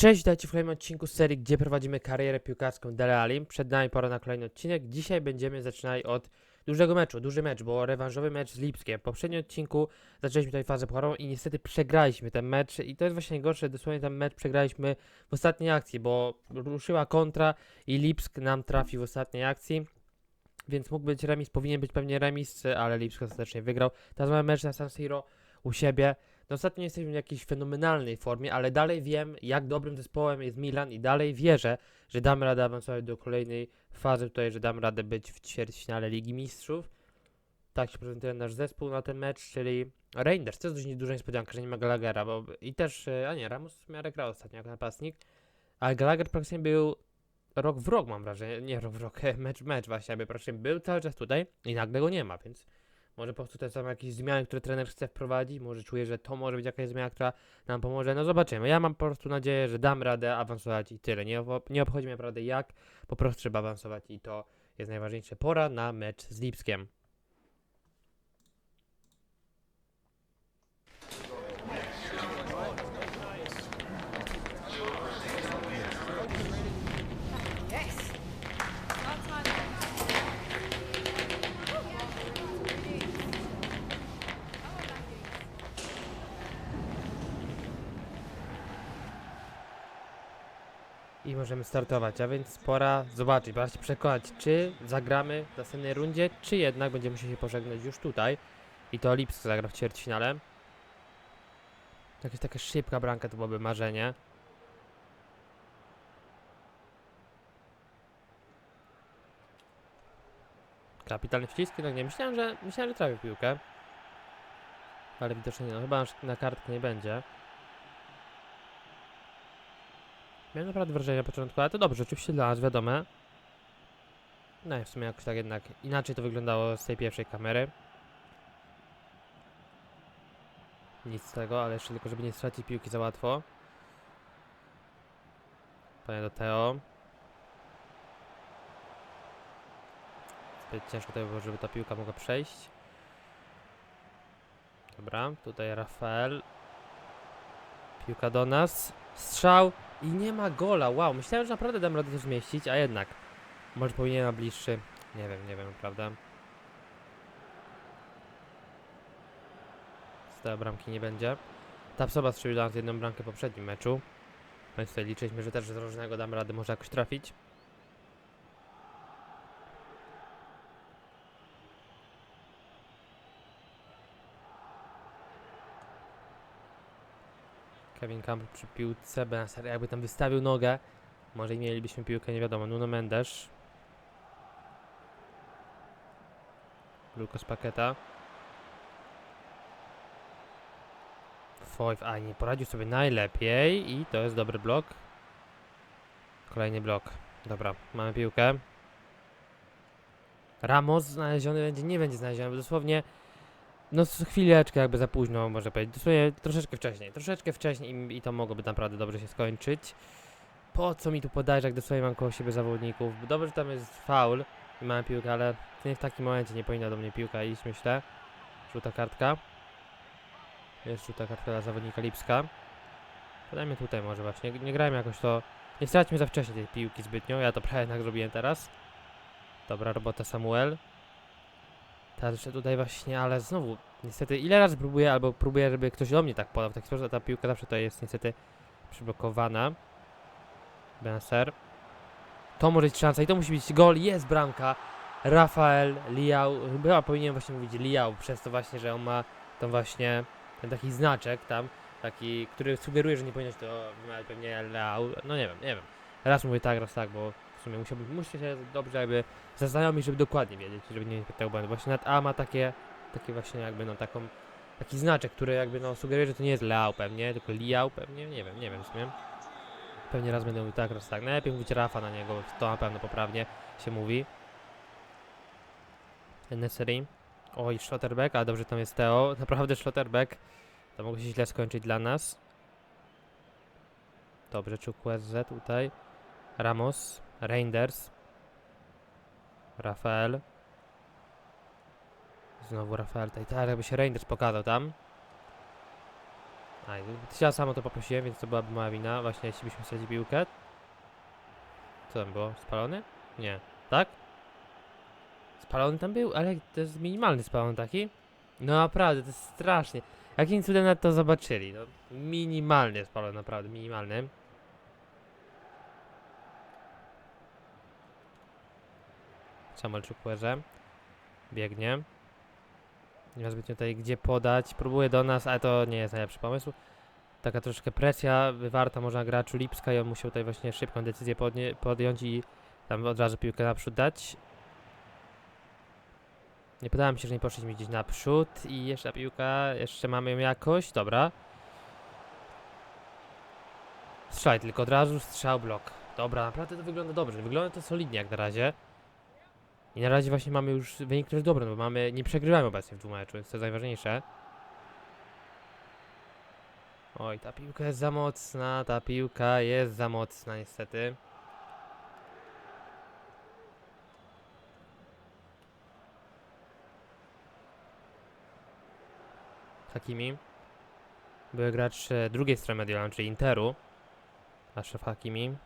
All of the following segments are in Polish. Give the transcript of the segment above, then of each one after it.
Cześć, witajcie w kolejnym odcinku serii, gdzie prowadzimy karierę piłkarską Dele. Przed nami pora na kolejny odcinek. Dzisiaj będziemy zaczynali od dużego meczu, duży mecz, bo rewanżowy mecz z Lipskiem. W poprzednim odcinku zaczęliśmy tutaj fazę pucharową i niestety przegraliśmy ten mecz i to jest właśnie najgorsze, dosłownie ten mecz przegraliśmy w ostatniej akcji, bo ruszyła kontra i Lipsk nam trafił w ostatniej akcji. Więc mógł być remis, powinien być pewnie remis, ale Lipsk ostatecznie wygrał. Teraz mamy mecz na San Siro u siebie. No ostatnio jesteśmy w jakiejś fenomenalnej formie, ale dalej wiem, jak dobrym zespołem jest Milan i dalej wierzę, że damy radę awansować do kolejnej fazy tutaj, że damy radę być w ćwierćfinale Ligi Mistrzów. Tak się prezentuje nasz zespół na ten mecz, czyli Rangers. To jest dość duża niespodzianka, że nie ma Gallaghera, bo i też, e, a nie, Ramos w miarę grał ostatnio jako napastnik, ale Gallagher praktycznie był rok w rok mam wrażenie, nie rok w rok, mecz w mecz właśnie, aby praktycznie był cały czas tutaj i nagle go nie ma, więc może po prostu to są jakieś zmiany, które trener chce wprowadzić. Może czuję, że to może być jakaś zmiana, która nam pomoże. No zobaczymy. Ja mam po prostu nadzieję, że dam radę awansować i tyle. Nie, nie obchodzi mnie naprawdę jak, po prostu trzeba awansować i to jest najważniejsze. Pora na mecz z Lipskiem. I możemy startować, a więc pora zobaczyć, pora się przekonać, czy zagramy w następnej rundzie, czy jednak będziemy musieli się pożegnać już tutaj. I to Lipsk zagra w ćwierćfinale. Jakaś taka szybka bramka to byłoby marzenie. Kapitalny wcisk, no nie, myślałem, że myślałem, że trafię piłkę. Ale widocznie nie, no chyba na kartkę nie będzie. Miałem naprawdę wrażenie na początku, ale to dobrze, oczywiście dla nas, wiadome. No i w sumie jakoś tak jednak inaczej to wyglądało z tej pierwszej kamery. Nic z tego, ale jeszcze tylko, żeby nie stracić piłki za łatwo. Panie do Teo. Zbyt ciężko to było, żeby ta piłka mogła przejść. Dobra, tutaj Rafael. Piłka do nas. Strzał. I nie ma gola, wow, myślałem, że naprawdę dam radę to zmieścić, a jednak. Może powinienem bliższy. Nie wiem, nie wiem, prawda? Z tej bramki nie będzie. Ta psoba strzelił jedną bramkę w poprzednim meczu. Więc tutaj liczyliśmy, że też z różnego dam radę może jakoś trafić. Kevin Campbell przy piłce, Benacer jakby tam wystawił nogę, może i mielibyśmy piłkę, nie wiadomo, Nuno Mendes. Lucas Paketa. Foyf, a nie poradził sobie najlepiej i to jest dobry blok. Kolejny blok. Dobra, mamy piłkę. Ramos znaleziony będzie, nie będzie znaleziony, bo dosłownie no chwileczkę jakby za późno, może powiedzieć. Dosłownie troszeczkę wcześniej. Troszeczkę wcześniej i, i to mogłoby naprawdę dobrze się skończyć. Po co mi tu podajesz, jak dosłownie mam koło siebie zawodników? Dobrze, że tam jest faul i mamy piłkę, ale nie w takim momencie nie powinna do mnie piłka iść, myślę. Żółta kartka. Jest żółta kartka dla zawodnika Lipska. Podajmy tutaj może właśnie. Nie, nie jakoś to... Nie straćmy za wcześnie tej piłki zbytnio. Ja to prawie jednak zrobiłem teraz. Dobra robota Samuel. Teraz tutaj właśnie, ale znowu, niestety, ile razy próbuję, albo próbuję, żeby ktoś do mnie tak podał w taki sposób, ta piłka zawsze tutaj jest niestety przyblokowana. Benser. To może być szansa i to musi być gol, jest bramka. Rafael Liao, chyba powinienem właśnie mówić Liao, przez to właśnie, że on ma tą właśnie, ten taki znaczek tam, taki, który sugeruje, że nie powinno się to wymawiać pewnie Leao, no nie wiem, nie wiem. Raz mówię tak, raz tak, bo w sumie musiałbym, muszę się dobrze jakby zaznajomić, żeby dokładnie wiedzieć, żeby nie tego błędu. Właśnie nawet A ma takie, takie właśnie jakby no taką, taki znaczek, który jakby no sugeruje, że to nie jest Leao pewnie, tylko Liao pewnie, nie wiem, nie wiem w sumie. Pewnie raz będę mówił tak, raz tak. Najlepiej mówić Rafa na niego, to na pewno poprawnie się mówi. Nessery. Oj, Schlotterbeck, ale dobrze tam jest Teo. Naprawdę Schlotterbeck. To mogło się źle skończyć dla nas. Dobrze, Chukwueze tutaj. Ramos, Reinders. Rafael. Znowu Rafael. Tak, jakby się Reinders pokazał tam. Aj, ja samo to poprosiłem, więc to byłaby moja wina. Właśnie jeśli byśmy stracili piłkę. Co tam było? Spalony? Nie. Tak? Spalony tam był? Ale to jest minimalny spalony taki? No naprawdę, to jest strasznie. Jakim cudem nawet to zobaczyli? No, minimalnie spalony, naprawdę, minimalny. Samuel Chukwueze. Biegnie. Nie ma zbytnio tutaj gdzie podać. Próbuje do nas, ale to nie jest najlepszy pomysł. Taka troszkę presja wywarta można graczu Lipska i on musiał tutaj właśnie szybką decyzję podjąć i tam od razu piłkę naprzód dać. Nie mi się, że nie poszliśmy gdzieś naprzód i jeszcze piłka, jeszcze mamy ją jakoś, dobra. Strzelaj tylko od razu, strzał, blok. Dobra, naprawdę to wygląda dobrze, wygląda to solidnie jak na razie. I na razie właśnie mamy już wynik, który jest dobry, no bo mamy, nie przegrywamy obecnie w dwóch meczu, jest najważniejsze. Oj, ta piłka jest za mocna, ta piłka jest za mocna niestety. Hakimi. Były gracz drugiej strony Mediolan, czyli Interu. Ashraf Hakimi.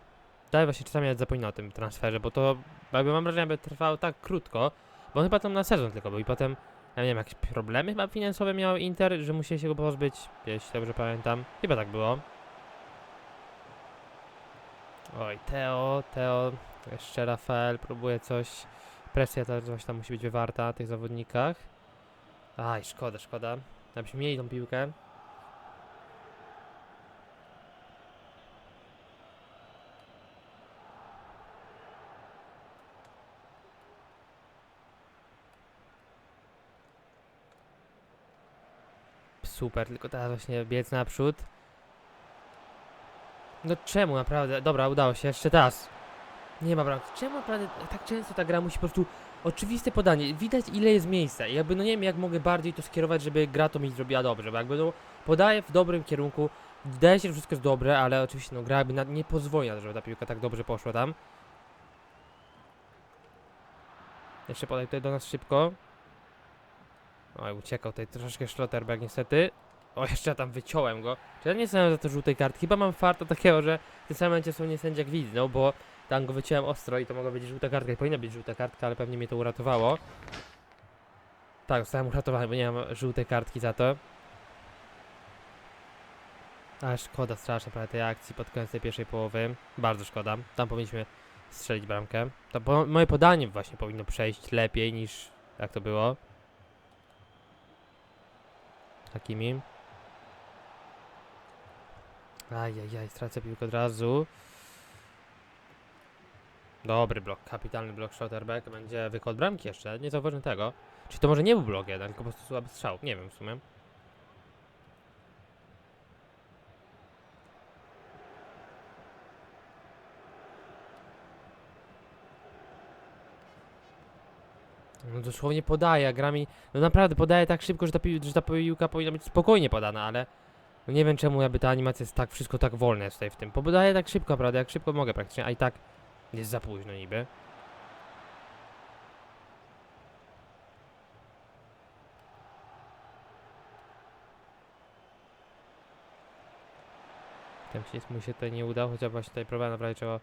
Dalej właśnie czasami nawet zapomina o tym transferze, bo to jakby mam wrażenie, by trwało tak krótko, bo on chyba tam na sezon tylko był i potem, ja nie wiem, jakieś problemy chyba finansowe miał Inter, że musieli się go pozbyć, jeśli dobrze pamiętam. Chyba tak było. Oj, Teo, Teo, jeszcze Rafael próbuje coś. Presja ta coś tam musi być wywarta na tych zawodnikach. Aj, szkoda, szkoda. Abyśmy mieli tą piłkę. Super, tylko teraz właśnie biec naprzód. No czemu naprawdę? Dobra, udało się, jeszcze teraz. Nie ma bramki. Czemu naprawdę tak często ta gra musi po prostu oczywiste podanie. Widać ile jest miejsca. I jakby no nie wiem jak mogę bardziej to skierować, żeby gra to mi zrobiła dobrze. Bo jakby no podaję w dobrym kierunku. Wydaje się, że wszystko jest dobre, ale oczywiście no gra jakby na, nie pozwoli na to, żeby ta piłka tak dobrze poszła tam. Jeszcze podaj tutaj do nas szybko. Oj, uciekał tutaj troszeczkę Schlotterberg niestety. O, jeszcze ja tam wyciąłem go. Czy ja nie jestem za to żółtej kartki? Chyba mam farta takiego, że w tym samym momencie są nie sędzia gwizdnął, bo tam go wyciąłem ostro i to mogła być żółta kartka i powinna być żółta kartka, ale pewnie mnie to uratowało. Tak, zostałem uratowany, bo nie mam żółtej kartki za to. Ale szkoda strasznie prawie tej akcji pod koniec tej pierwszej połowy. Bardzo szkoda. Tam powinniśmy strzelić bramkę. To po, moje podanie właśnie powinno przejść lepiej niż jak to było. Hakimi. Ajajaj, stracę piłkę od razu. Dobry blok, kapitalny blok Schotterbeck. Będzie wykład bramki jeszcze, nie zauważyłem tego. Czy to może nie był blok jeden, tylko po prostu słaby strzał? Nie wiem w sumie. No dosłownie podaje, a gra mi, no naprawdę podaje tak szybko, że ta, że ta piłka powinna być spokojnie podana, ale no nie wiem czemu jakby ta animacja jest tak, wszystko tak wolne tutaj w tym. Podaję tak szybko, prawda, jak szybko mogę praktycznie, a i tak jest za późno niby. Ten przycisk mu się tutaj nie udał, chociaż właśnie tutaj próbowałem naprawdę trzeba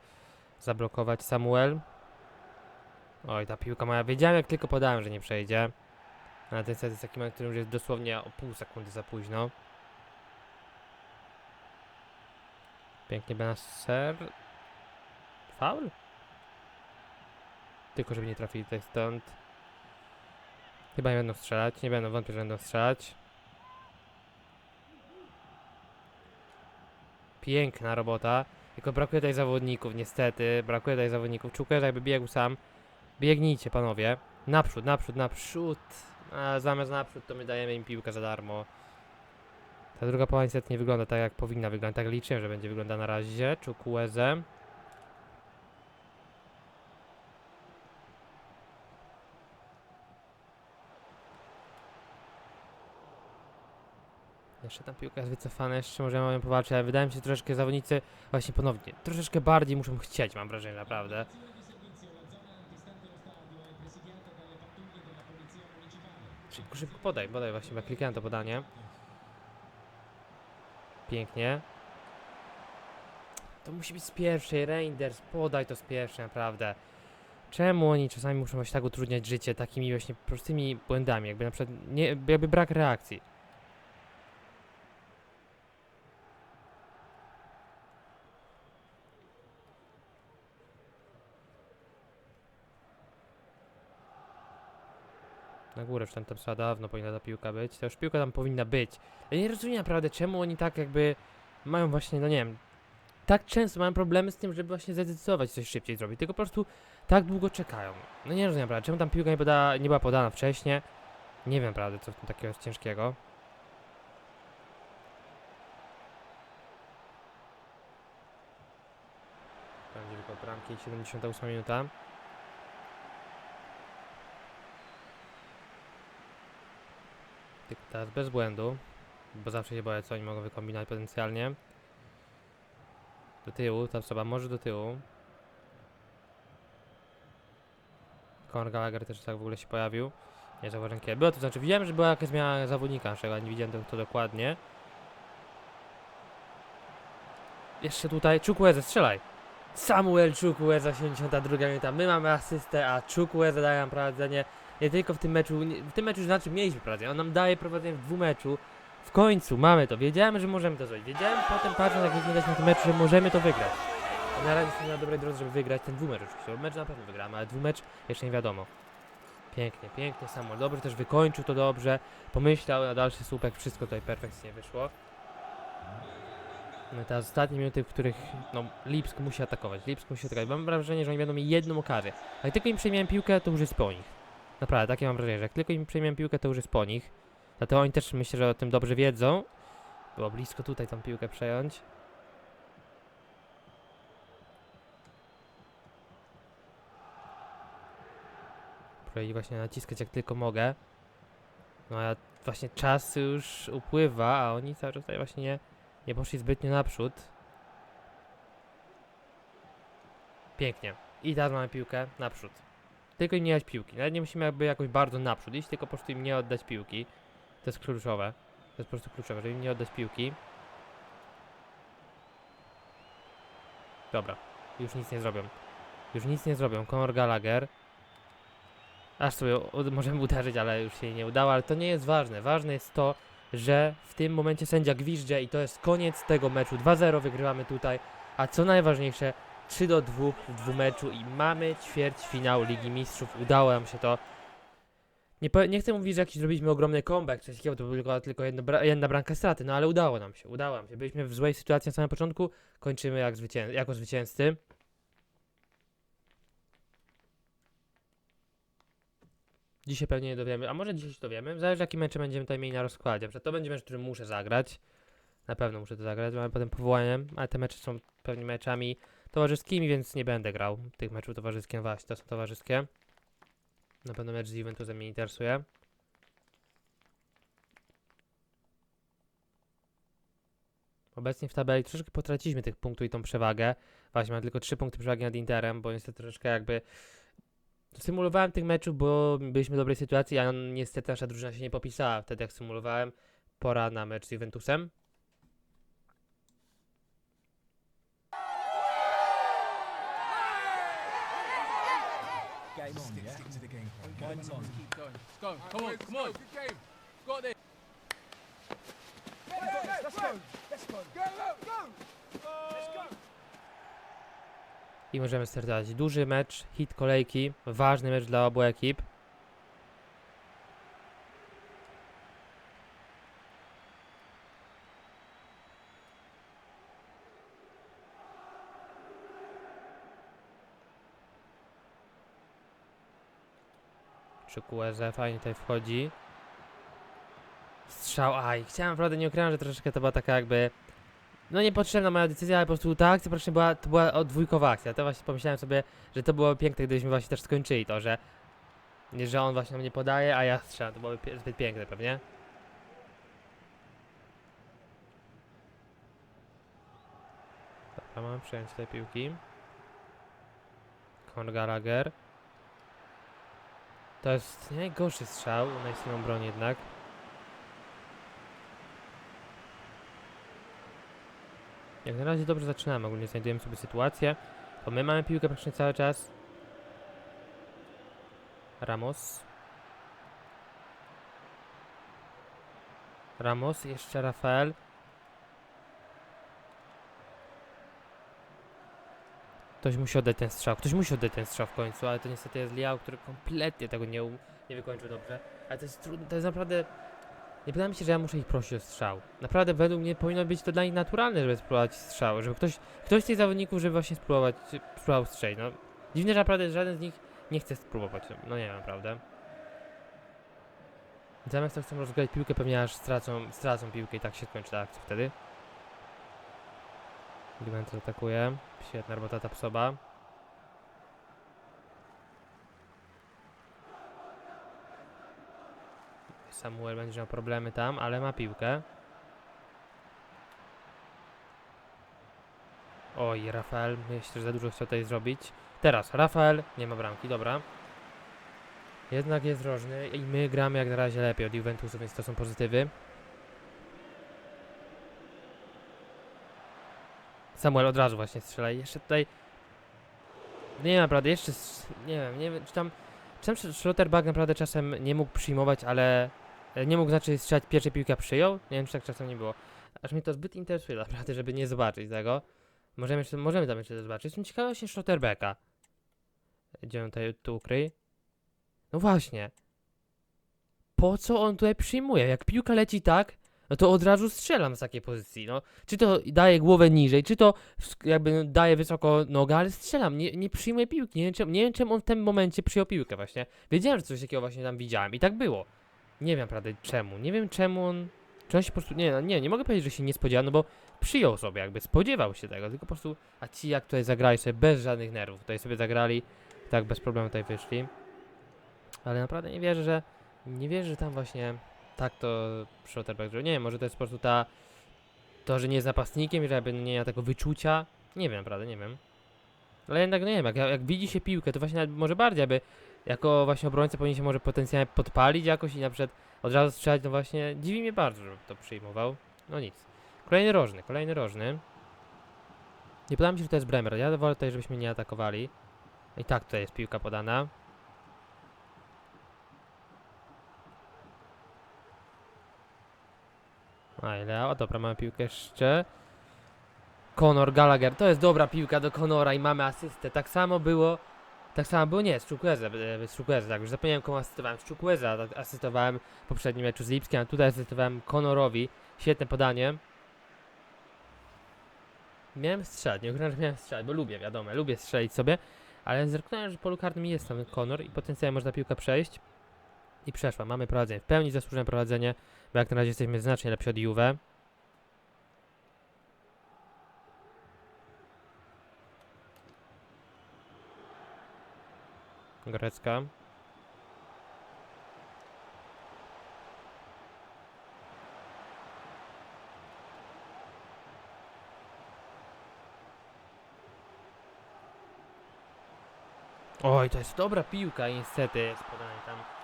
zablokować Samuel. Oj, ta piłka moja, wiedziałem jak tylko podałem, że nie przejdzie. Ale ten set jest taki w którym już jest dosłownie o pół sekundy za późno. Pięknie Benasser. Faul? Tylko żeby nie trafili tutaj stąd. Chyba nie będą strzelać, nie będą, wątpię, że będą strzelać. Piękna robota. Tylko brakuje tutaj zawodników, niestety. Brakuje tutaj zawodników. Czukę, że jakby biegł sam. Biegnijcie, panowie. Naprzód, naprzód, naprzód. A zamiast naprzód, to my dajemy im piłkę za darmo. Ta druga połowa niestety nie wygląda tak, jak powinna wyglądać. Tak liczyłem, że będzie wyglądać na razie. Czukueze. Jeszcze ta piłka jest wycofana, jeszcze możemy ją powalczyć, ale wydaje mi się, że troszeczkę zawodnicy właśnie ponownie, troszeczkę bardziej muszą chcieć, mam wrażenie, naprawdę. Szybko, szybko podaj, podaj właśnie, bo ja klikałem to podanie. Pięknie. To musi być z pierwszej, Reinders, podaj to z pierwszej, naprawdę. Czemu oni czasami muszą się tak utrudniać życie takimi właśnie prostymi błędami, jakby na przykład, nie, jakby brak reakcji. Na górę już tam trzeba dawno powinna ta piłka być. To już piłka tam powinna być. Ja nie rozumiem naprawdę, czemu oni tak jakby mają właśnie, no nie wiem, tak często mają problemy z tym, żeby właśnie zdecydować coś szybciej zrobić, tylko po prostu tak długo czekają. No nie rozumiem naprawdę, czemu tam piłka nie, poda, nie była podana wcześniej. Nie wiem naprawdę, co w tym takiego ciężkiego. Będzie tylko bramki, 78 minuta. Teraz bez błędu, bo zawsze się boję, co oni mogą wykombinować potencjalnie. Do tyłu, ta osoba może do tyłu. Conor Gallagher też tak w ogóle się pojawił. Nie zauważyłem kiedy. Było to znaczy, widziałem, że była jakaś zmiana zawodnika naszego, ale nie widziałem to, dokładnie. Jeszcze tutaj Chukwueze, strzelaj! Samuel Chukwueze, 72 minuta. My mamy asystę, a Chukwueze daje nam prowadzenie nie tylko w tym meczu, w tym meczu znaczy mieliśmy prowadzenie, on nam daje prowadzenie w dwóch meczu. W końcu mamy to, wiedziałem, że możemy to zrobić. Wiedziałem potem patrząc jak wyglądać na tym meczu, że możemy to wygrać. I na razie jesteśmy na dobrej drodze, żeby wygrać ten dwumecz oczywiście, mecz na pewno wygramy, ale dwumecz jeszcze nie wiadomo. Pięknie, pięknie Samuel, dobrze też wykończył to dobrze, pomyślał na dalszy słupek, wszystko tutaj perfekcyjnie wyszło. No teraz ostatnie minuty, w których no, Lipsk musi atakować, Lipsk musi atakować. Mam wrażenie, że oni będą mieli jedną okazję. Jak tylko im przejmiemy piłkę, to już jest po nich. Naprawdę, takie mam wrażenie, że jak tylko im przejmiemy piłkę, to już jest po nich. Dlatego oni też myślę, że o tym dobrze wiedzą. Było blisko tutaj tą piłkę przejąć. Próbuję właśnie naciskać jak tylko mogę. No a właśnie czas już upływa, a oni cały czas tutaj właśnie nie, nie poszli zbytnio naprzód. Pięknie. I teraz mamy piłkę naprzód. Tylko im nie dać piłki. Nawet nie musimy jakby jakoś bardzo naprzód iść, tylko po prostu im nie oddać piłki. To jest kluczowe. To jest po prostu kluczowe, żeby im nie oddać piłki. Dobra. Już nic nie zrobią. Już nic nie zrobią. Conor Gallagher. Aż sobie możemy uderzyć, ale już się nie udało, ale to nie jest ważne. Ważne jest to, że w tym momencie sędzia gwizdże i to jest koniec tego meczu. 2-0 wygrywamy tutaj, a co najważniejsze 3 do 2 w dwumeczu i mamy ćwierćfinał Ligi Mistrzów. Udało nam się to. Nie, nie chcę mówić, że jakiś zrobiliśmy ogromny comeback, coś takiego, to była tylko, tylko jedno, bra- jedna bramka straty, no ale udało nam się, udało nam się. Byliśmy w złej sytuacji na samym początku, kończymy jak zwycię- jako zwycięzcy. Dzisiaj pewnie nie dowiemy, a może dzisiaj się dowiemy. Zależy jaki mecze będziemy tutaj mieli na rozkładzie. Że to będzie mecz, który muszę zagrać. Na pewno muszę to zagrać, mamy potem powołaniem, ale te mecze są pewnie meczami towarzyskimi, więc nie będę grał tych meczów towarzyskich. Właśnie, to są towarzyskie. Na pewno mecz z Juventusem mnie interesuje. Obecnie w tabeli troszeczkę potraciliśmy tych punktów i tą przewagę. Właśnie mam tylko 3 punkty przewagi nad Interem, bo niestety troszeczkę jakby symulowałem tych meczów, bo byliśmy w dobrej sytuacji, a niestety nasza drużyna się nie popisała wtedy jak symulowałem. Pora na mecz z Juventusem. Game on, yeah? Stick to the game plan. Mine's on. Keep going. Go. Come on. Come on. Good game. Got this. Let's go. Let's go. Go, go, go. Let's go. I możemy startować. Duży mecz, hit kolejki, ważny mecz dla obu ekip. Chukwueze fajnie tutaj wchodzi. Strzał, aj, chciałem naprawdę, nie ukrywam, że troszeczkę to była taka jakby no niepotrzebna moja decyzja, ale po prostu ta akcja praktycznie była, to była odwójkowa akcja. To właśnie pomyślałem sobie, że to było piękne, gdybyśmy właśnie też skończyli to, że, nie, że on właśnie nam nie podaje, a ja strzelam. To byłoby zbyt piękne pewnie. Dobra, mamy przejąć tej piłki. Conor Gallagher. To jest najgorszy strzał na istnieją broń jednak. Jak na razie dobrze zaczynamy, ogólnie znajdujemy sobie sytuację. To my mamy piłkę praktycznie cały czas. Ramos. Ramos, jeszcze Rafael. Ktoś musi oddać ten strzał, ktoś musi oddać ten strzał w końcu, ale to niestety jest Liao, który kompletnie tego nie, nie wykończył dobrze. Ale to jest trudne, to jest naprawdę... Nie mi się, że ja muszę ich prosić o strzał. Naprawdę według mnie powinno być to dla nich naturalne, żeby spróbować strzał, żeby ktoś, ktoś z tych zawodników, żeby właśnie spróbować, spróbował strzelić, no. Dziwne, że naprawdę żaden z nich nie chce spróbować, no nie wiem, naprawdę. Zamiast to chcą rozgrać piłkę, pewnie aż stracą, stracą piłkę i tak się skończy ta akcja wtedy. Juventus atakuje. Świetna robota Tapsoba. Samuel będzie miał problemy tam, ale ma piłkę. Oj, Rafael, że za dużo chciał tutaj zrobić. Teraz, Rafael, nie ma bramki, dobra. Jednak jest rożny i my gramy jak na razie lepiej od Juventusu, więc to są pozytywy. Samuel od razu właśnie strzela jeszcze tutaj... Nie wiem, naprawdę, jeszcze... Nie wiem, nie wiem, czy tam... Czy tam Sch- Schlotterbeck naprawdę czasem nie mógł przyjmować, ale... e, Nie mógł, znaczy strzelać pierwszej piłkę, przyjął? Nie wiem, czy tak czasem nie było. Aż mnie to zbyt interesuje naprawdę, żeby nie zobaczyć tego. Możemy, jeszcze, możemy tam jeszcze zobaczyć. Jestem ciekawy właśnie Schlotterbecka. Gdzie on tutaj tu ukryj? No właśnie. Po co on tutaj przyjmuje? Jak piłka leci tak, no to od razu strzelam z takiej pozycji, no. Czy to daje głowę niżej, czy to jakby daje wysoko nogę, ale strzelam, nie, nie przyjmuję piłki. Nie wiem, czemu, nie wiem, czemu on w tym momencie przyjął piłkę właśnie. Wiedziałem, że coś takiego właśnie tam widziałem i tak było. Nie wiem naprawdę czemu. Nie wiem czemu on... Czy on się po prostu... Nie, no, nie, nie mogę powiedzieć, że się nie spodziewał, no bo przyjął sobie jakby, spodziewał się tego, tylko po prostu... A ci jak tutaj zagrali sobie bez żadnych nerwów, tutaj sobie zagrali, tak bez problemu tutaj wyszli. Ale naprawdę nie wierzę, że... Nie wierzę, że tam właśnie tak to Schlotterbeck zrobił. Nie wiem, może to jest po prostu ta... To, że nie jest napastnikiem, że jakby nie ma tego wyczucia. Nie wiem, prawda, nie wiem. Ale jednak, no nie wiem, jak, jak widzi się piłkę, to właśnie może bardziej, aby jako właśnie obrońca powinien się może potencjalnie podpalić jakoś i na przykład od razu strzelać, no właśnie dziwi mnie bardzo, żeby to przyjmował. No nic. Kolejny rożny, kolejny rożny. Nie podoba mi się, że to jest Bremer. Ja wolę tutaj, żebyśmy nie atakowali. I tak tutaj jest piłka podana. A ile? O dobra, mamy piłkę jeszcze. Conor Gallagher, to jest dobra piłka do Conora i mamy asystę. Tak samo było. Tak samo było, nie, z Chukwueze, e, z Chukwueze, tak, już zapomniałem komu asystowałem. Z Chukwueza tak, asystowałem w poprzednim meczu z Lipskiem, a tutaj asystowałem Conorowi. Świetne podanie. Miałem strzelać, nie ukrywam, że miałem strzelać, bo lubię, wiadomo, lubię strzelić sobie, ale zerknąłem, że w polu karnym jest tam Conor i potencjalnie można piłkę przejść. I przeszła, mamy prowadzenie, w pełni zasłużone prowadzenie, bo jak na razie jesteśmy znacznie lepsi od Juve. Gorecka. Oj, to jest dobra piłka niestety jest podanie tam.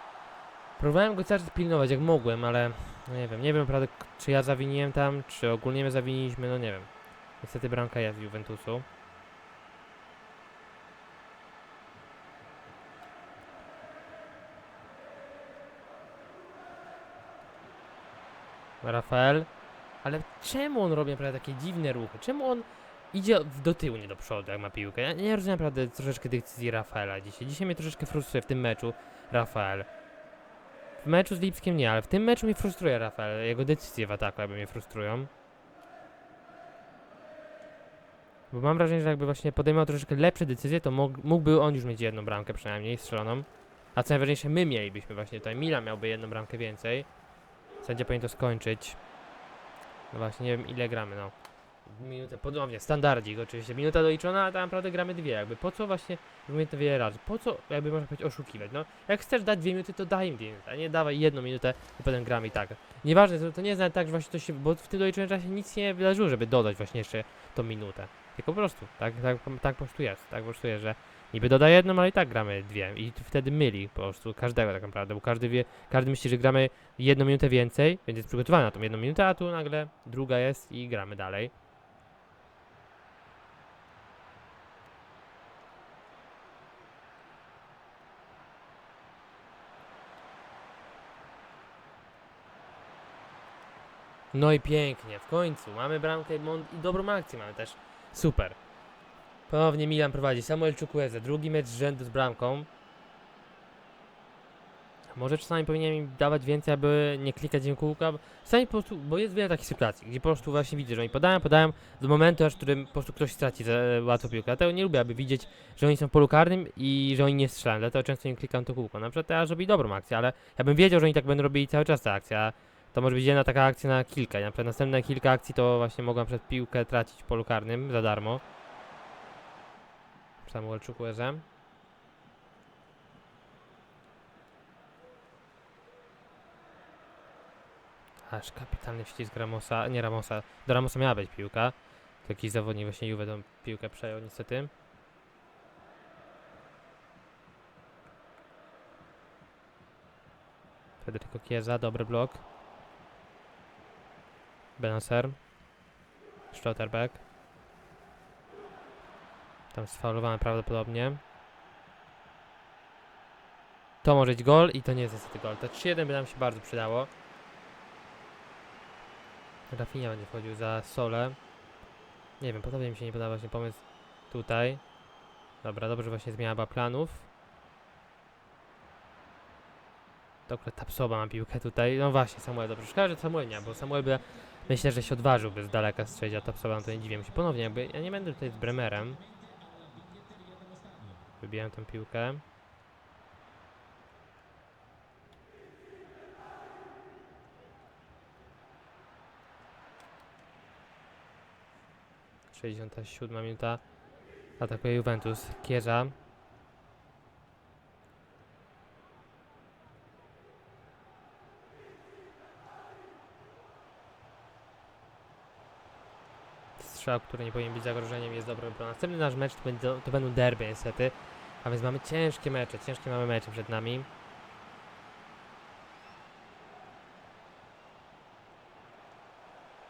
Próbowałem go cały czas pilnować jak mogłem, ale no nie wiem, nie wiem naprawdę czy ja zawiniłem tam, czy ogólnie my zawiniliśmy, no nie wiem. Niestety bramka jest Juventusu. Rafael. Ale czemu on robi naprawdę takie dziwne ruchy? Czemu on idzie do tyłu, nie do przodu, jak ma piłkę? Ja nie rozumiem naprawdę troszeczkę decyzji Rafaela dzisiaj. Dzisiaj mnie troszeczkę frustruje w tym meczu Rafael. W meczu z Lipskiem nie, ale w tym meczu mnie frustruje Rafael. Jego decyzje w ataku jakby mnie frustrują. Bo mam wrażenie, że jakby właśnie podejmował troszeczkę lepsze decyzje, to mógł, mógłby on już mieć jedną bramkę przynajmniej strzeloną. A co najważniejsze, my mielibyśmy właśnie tutaj. Milan miałby jedną bramkę więcej. Sędzia powinien to skończyć. No właśnie, nie wiem ile gramy, no. Minutę, podobnie, standardzik oczywiście. Minuta doliczona, a tam naprawdę gramy dwie. Jakby po co właśnie, mówię to wiele razy, po co jakby można powiedzieć oszukiwać, no. Jak chcesz dać dwie minuty, to daj im dwie minuty, a nie dawaj jedną minutę i potem gramy i tak. Nieważne, to, to nie jest nawet tak, że właśnie to się, bo w tym doliczonym czasie nic nie wydarzyło, żeby dodać właśnie jeszcze tą minutę. Tylko po prostu, tak, tak, tak po prostu jest, tak po prostu jest, że niby doda jedną, ale i tak gramy dwie i wtedy myli po prostu każdego tak naprawdę, bo każdy wie, każdy myśli, że gramy jedną minutę więcej, więc jest przygotowany na tą jedną minutę, a tu nagle druga jest i gramy dalej. No i pięknie, w końcu. Mamy bramkę i dobrą akcję mamy też. Super. Ponownie Milan prowadzi. Samuel Chukwueze, drugi mecz z rzędu z bramką. Może czasami powinienem im dawać więcej, aby nie klikać im kółka. Czasami po prostu, bo jest wiele takich sytuacji, gdzie po prostu właśnie widzę, że oni podają, podają do momentu, aż w którym po prostu ktoś straci za łatwo piłkę. Dlatego nie lubię, aby widzieć, że oni są w polu karnym i że oni nie strzelają. Dlatego często im klikam to kółko. Na przykład teraz robi dobrą akcję, ale ja bym wiedział, że oni tak będą robili cały czas tę akcję. To może być jedna taka akcja na kilka. i Na przykład następne kilka akcji to właśnie mogłem przed piłkę tracić w polu karnym za darmo. Samuel Chukwueze. Aż kapitalny ścisk Ramosa, nie Ramosa, do Ramosa miała być piłka. To jakiś zawodnik właśnie Juve tą piłkę przejął niestety. Federico Chiesa, dobry blok. Benacer. Stotterbeck. Tam sfaulowałem prawdopodobnie. To może być gol i to nie jest niestety gol. To 3-1 by nam się bardzo przydało. Rafinha będzie wchodził za Sole. Nie wiem, podobnie mi się nie podoba właśnie pomysł tutaj. Dobra, dobrze właśnie zmiana planów. Dobra, Tapsoba ma piłkę tutaj. No właśnie, Samuel dobrze. Szkoda, że Samuel nie, bo Samuel by myślę, że się odważyłby z daleka strzelić, a Tapsoba no to nie dziwię się. Ponownie jakby, ja nie będę tutaj z Bremerem. Wybijałem tą piłkę. Sześćdziesiąta siódma minuta. Atakuje Juventus. Kierza. Strzał, który nie powinien być zagrożeniem, jest dobry. Bo następny nasz mecz to, będzie, to będą derby niestety. A więc mamy ciężkie mecze, ciężkie mamy mecze przed nami.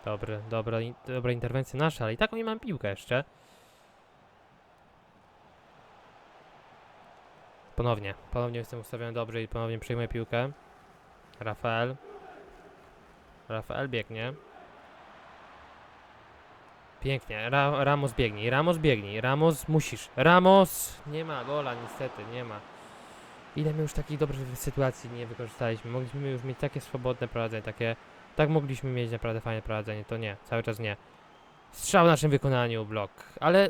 Dobry, dobra, dobra interwencja nasza, ale i tak oni mam piłkę jeszcze. Ponownie, ponownie jestem ustawiony dobrze i ponownie przyjmuję piłkę. Rafael. Rafael biegnie. Pięknie, Ra Ramos biegnij, Ramos biegnij, Ramos musisz. Ramos! Nie ma gola niestety, nie ma. Ile my już takich dobrych sytuacji nie wykorzystaliśmy. Mogliśmy już mieć takie swobodne prowadzenie, takie... Tak mogliśmy mieć naprawdę fajne prowadzenie, to nie, cały czas nie. Strzał w naszym wykonaniu, blok, ale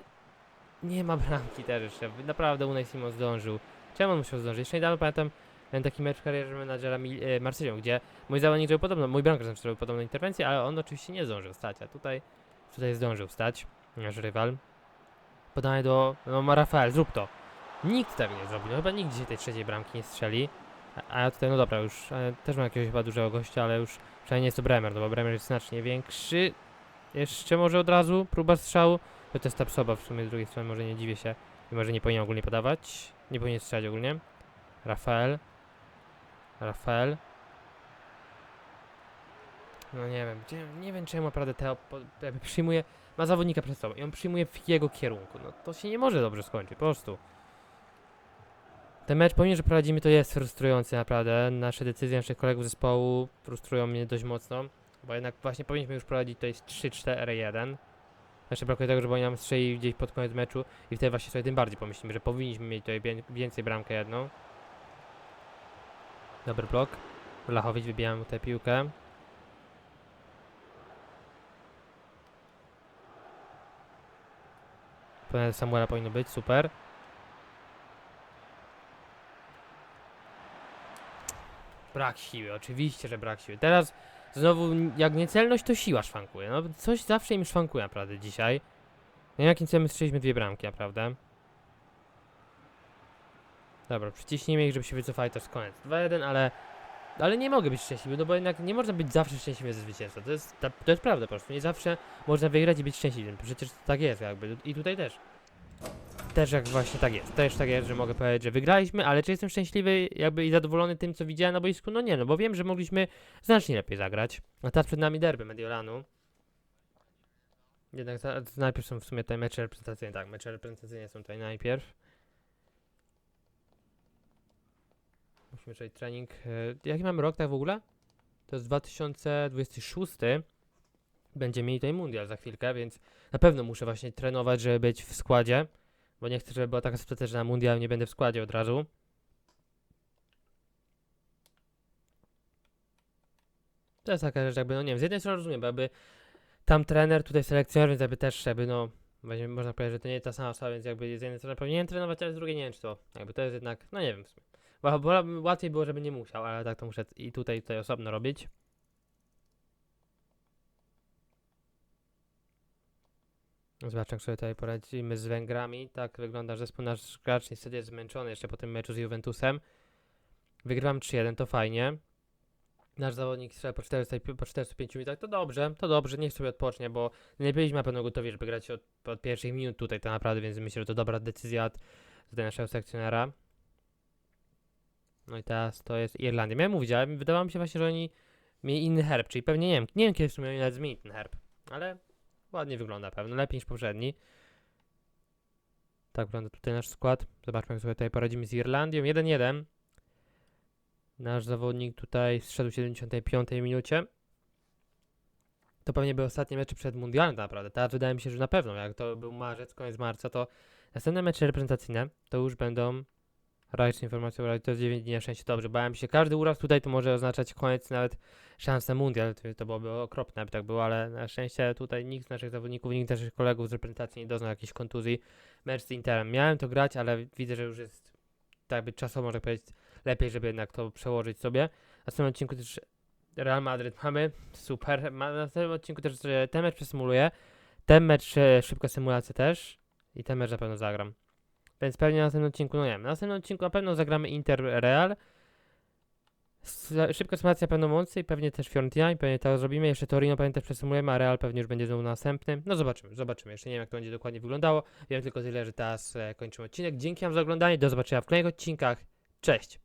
nie ma bramki też jeszcze. Naprawdę Unai Simon zdążył. Czemu on musiał zdążyć? Jeszcze niedawno pamiętam taki mecz w karierze menadżera Marsylią, gdzie mój zawodnik zrobił podobną, mój bramkarz zrobił podobną interwencję, ale on oczywiście nie zdążył stać, a tutaj, tutaj zdążył stać, nasz rywal. Podanie do, no Rafael, zrób to. Nikt tego nie zrobił, no chyba nikt dzisiaj tej trzeciej bramki nie strzeli. A, a ja tutaj, no dobra, już e, też mam jakiegoś chyba dużego gościa, ale już przynajmniej nie jest to Bremer, no bo Bremer jest znacznie większy. Jeszcze może od razu próba strzału. To jest Tapsoba w sumie z drugiej strony, może nie dziwię się. I może nie powinien ogólnie podawać. Nie powinien strzelać ogólnie. Rafael. Rafael. No nie wiem, gdzie, nie wiem czemu naprawdę Teo jakby przyjmuje, ma zawodnika przed sobą i on przyjmuje w jego kierunku. No to się nie może dobrze skończyć, po prostu. Ten mecz, pomimo że prowadzimy, to jest frustrujący naprawdę. Nasze decyzje naszych kolegów zespołu frustrują mnie dość mocno. Bo jednak właśnie powinniśmy już prowadzić, to jest 3-4-1. Jeszcze brakuje tego, żeby oni nam strzeli gdzieś pod koniec meczu i wtedy właśnie sobie tym bardziej pomyślimy, że powinniśmy mieć tutaj wię- więcej bramkę jedną. Dobry blok. Lachowicz wybijamy mu tę piłkę. Samuela powinno być, super. Brak siły, oczywiście, że brak siły. Teraz znowu, jak niecelność, to siła szwankuje. No, coś zawsze im szwankuje naprawdę dzisiaj. Nie wiem, jakim celem strzeliśmy dwie bramki, naprawdę. Dobra, przyciśnijmy ich, żeby się wycofali, to jest koniec. 2-1, ale... Ale nie mogę być szczęśliwy, no bo jednak nie można być zawsze szczęśliwy ze zwycięstwa. To jest, to jest prawda po prostu. Nie zawsze można wygrać i być szczęśliwym. Przecież tak jest jakby. I tutaj też. Też jak właśnie tak jest. Też tak jest, że mogę powiedzieć, że wygraliśmy, ale czy jestem szczęśliwy jakby i zadowolony tym, co widziałem na boisku? No nie, no bo wiem, że mogliśmy znacznie lepiej zagrać. A teraz przed nami derby Mediolanu. Jednak za, najpierw są w sumie te mecze reprezentacyjne. Tak, mecze reprezentacyjne są tutaj najpierw. Musimy przejść trening. e, Jaki mamy rok tak w ogóle? To jest 2026. będziemy mieli tutaj mundial za chwilkę, więc na pewno muszę właśnie trenować, żeby być w składzie, bo nie chcę, żeby była taka sytuacja, że na mundial nie będę w składzie od razu. To jest taka rzecz, jakby, no nie wiem, z jednej strony rozumiem, bo jakby tam trener, tutaj selekcjoner, więc jakby też jakby, no, można powiedzieć, że to nie jest ta sama osoba, więc jakby z jednej strony powinien trenować, ale z drugiej nie wiem, czy to, jakby to jest jednak, no nie wiem w sumie. Bo, łatwiej było, żeby nie musiał, ale tak to muszę i tutaj, tutaj osobno robić. Zobaczmy, jak sobie tutaj poradzimy z Węgrami. Tak wygląda zespół nasz gracz. Niestety jest zmęczony jeszcze po tym meczu z Juventusem. Wygrywam 3-1, to fajnie. Nasz zawodnik strzela po, 400, po 45 minutach, to dobrze, to dobrze, niech sobie odpocznie, bo nie byliśmy na pewno gotowi, żeby grać od, od pierwszych minut tutaj tak naprawdę, więc myślę, że to dobra decyzja od tutaj naszego sekcjonera. No i teraz to jest Irlandia. Miałem mówić, ale wydawało mi się właśnie, że oni mieli inny herb, czyli pewnie nie wiem, nie wiem kiedy w sumie oni nawet zmienili ten herb, ale ładnie wygląda pewno, lepiej niż poprzedni. Tak wygląda tutaj nasz skład. Zobaczmy, jak sobie tutaj poradzimy z Irlandią. 1-1. Nasz zawodnik tutaj zszedł w 75 minucie. To pewnie były ostatnie mecze przed mundialem tak naprawdę. Teraz wydaje mi się, że na pewno, jak to był marzec, koniec marca, to następne mecze reprezentacyjne to już będą Rajcz informacją, ale to jest 9 dni na szczęście. Dobrze, bałem się. Każdy uraz tutaj to może oznaczać koniec nawet szans na mundial. To, byłoby okropne, jakby tak było, ale na szczęście tutaj nikt z naszych zawodników, nikt z naszych kolegów z reprezentacji nie doznał jakiejś kontuzji. Mecz z Interem. Miałem to grać, ale widzę, że już jest tak jakby czasowo, można powiedzieć, lepiej, żeby jednak to przełożyć sobie. W następnym odcinku też Real Madryt mamy. Super. Na następnym odcinku też e, ten mecz przesymuluję. Ten mecz e, szybka symulacja też. I ten mecz na pewno zagram. Więc pewnie na następnym odcinku, no nie wiem, na następnym odcinku na pewno zagramy Inter Real. Szybka symulacja na pewno Moncy i pewnie też Fiorentina i pewnie to zrobimy. Jeszcze Torino pewnie też przesymulujemy, a Real pewnie już będzie znowu następny. No zobaczymy, zobaczymy. Jeszcze nie wiem jak to będzie dokładnie wyglądało. Wiem tylko tyle, że teraz e, kończymy odcinek. Dzięki wam za oglądanie, do zobaczenia w kolejnych odcinkach. Cześć!